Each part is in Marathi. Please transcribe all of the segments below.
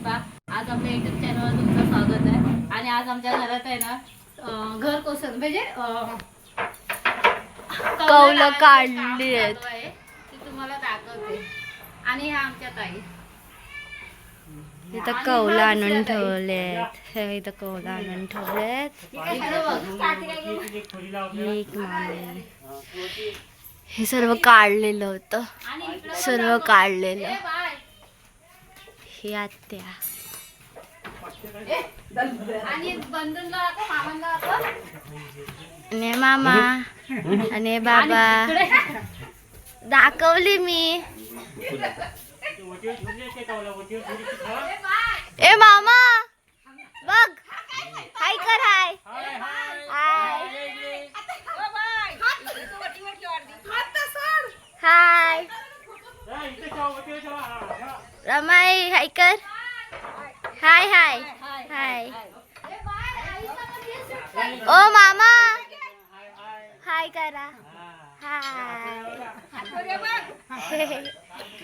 शिल्पा. आज आपल्या युट्यूब चॅनलवर तुमचं स्वागत आहे. आणि आज आमच्या घरात आहे ना घर कोसळून म्हणजे कौल काढली तुम्हाला दाखवते. आणि ह्या आमच्या ताई. इथं कौला आणून ठेवले आहेत इथं कौला आणून ठेवलेत. हे सर्व काढलेलं होतं. सर्व काढलेलं. ही आत्या ने मामा आणि बाबा. दाखवली मी. रमाई हाय कर. हाय हाय. हाय. ओ मामा. हाय करा.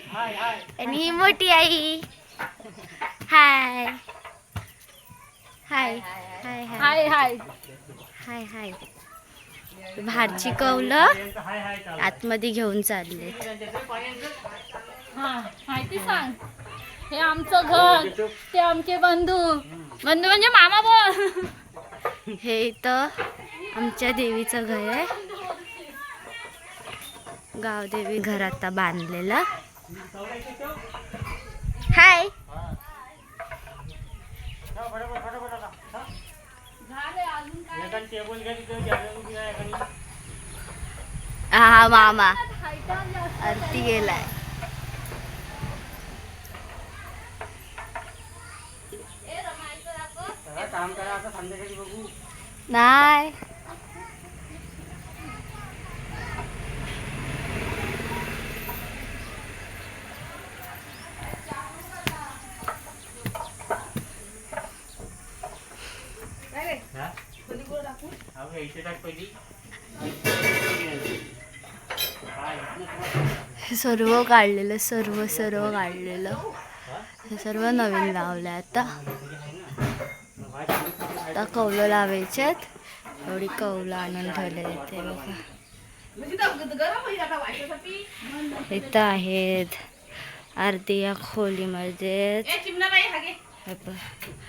हाय. आणि ही मोठी आई. हाय. हाय. हाय हाय. हाय हाय. हाय बाहेरची कवलं आतमध्ये घेऊन चालले हा माहिती सांग. हे आमचं घर ते आमचे बंधू. बंधू म्हणजे मामा बोल. हे इथं आमच्या देवीचं घर आहे. गावदेवी घर आता बांधलेलं. हाय. हा मामा. आरती गेलाय. काम करा आता संध्याकाळी बघू. नाही. सर्व काढलेलं सर्व सर्व काढलेलं. हे सर्व नवीन लावलं आता. आता कौलं लावायच्यात एवढी कौलं आणून ठेवले ते बघा. इथं आहेत आरती या खोलीमध्ये.